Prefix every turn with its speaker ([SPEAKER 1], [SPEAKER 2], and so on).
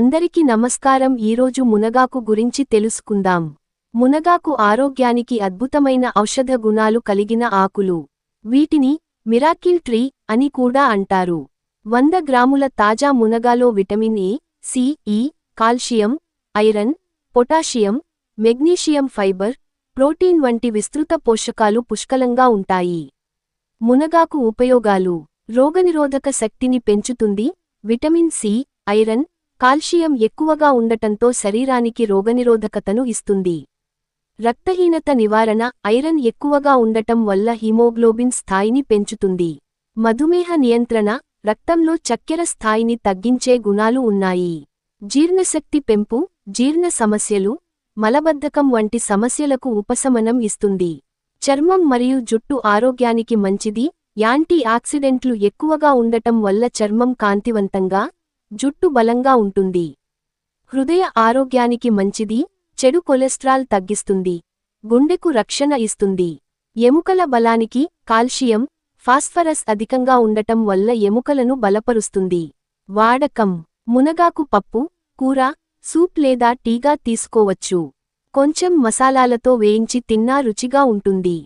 [SPEAKER 1] అందరికీ నమస్కారం. ఈరోజు మునగాకు గురించి తెలుసుకుందాం. మునగాకు ఆరోగ్యానికి అద్భుతమైన ఔషధ గుణాలు కలిగిన ఆకులు. వీటిని మిరాకిల్ ట్రీ అని కూడా అంటారు. వంద గ్రాముల తాజా మునగాలో vitamin A C calcium iron potassium magnesium fibre protein వంటి విస్తృత పోషకాలు పుష్కలంగా ఉంటాయి. మునగాకు ఉపయోగాలు. రోగనిరోధక శక్తిని పెంచుతుంది. విటమిన్ సి ఐరన్ కాల్షియం ఎక్కువగా ఉండటంతో శరీరానికి రోగనిరోధకతను ఇస్తుంది. రక్తహీనత నివారణ ఐరన్ ఎక్కువగా ఉండటం వల్ల హిమోగ్లోబిన్ స్థాయిని పెంచుతుంది. మధుమేహ నియంత్రణ రక్తంలో చక్కెర స్థాయిని తగ్గించే గుణాలు ఉన్నాయి. జీర్ణశక్తి పెంపు జీర్ణ సమస్యలు మలబద్ధకం వంటి సమస్యలకు ఉపశమనం ఇస్తుంది. చర్మం మరియు జుట్టు ఆరోగ్యానికి మంచిది. యాంటీ ఆక్సిడెంట్లు ఎక్కువగా ఉండటం వల్ల చర్మం కాంతివంతంగా జుట్టు బలంగా ఉంటుంది. హృదయ ఆరోగ్యానికి మంచిది చెడు కొలెస్ట్రాల్ తగ్గిస్తుంది. గుండెకు రక్షణ ఇస్తుంది. ఎముకల బలానికి కాల్షియం ఫాస్ఫరస్ అధికంగా ఉండటం వల్ల ఎముకలను బలపరుస్తుంది. వాడకం మునగాకు పప్పు కూర సూప్ లేదా టీగా తీసుకోవచ్చు. కొంచెం మసాలాలతో వేయించి తిన్నా రుచిగా ఉంటుంది.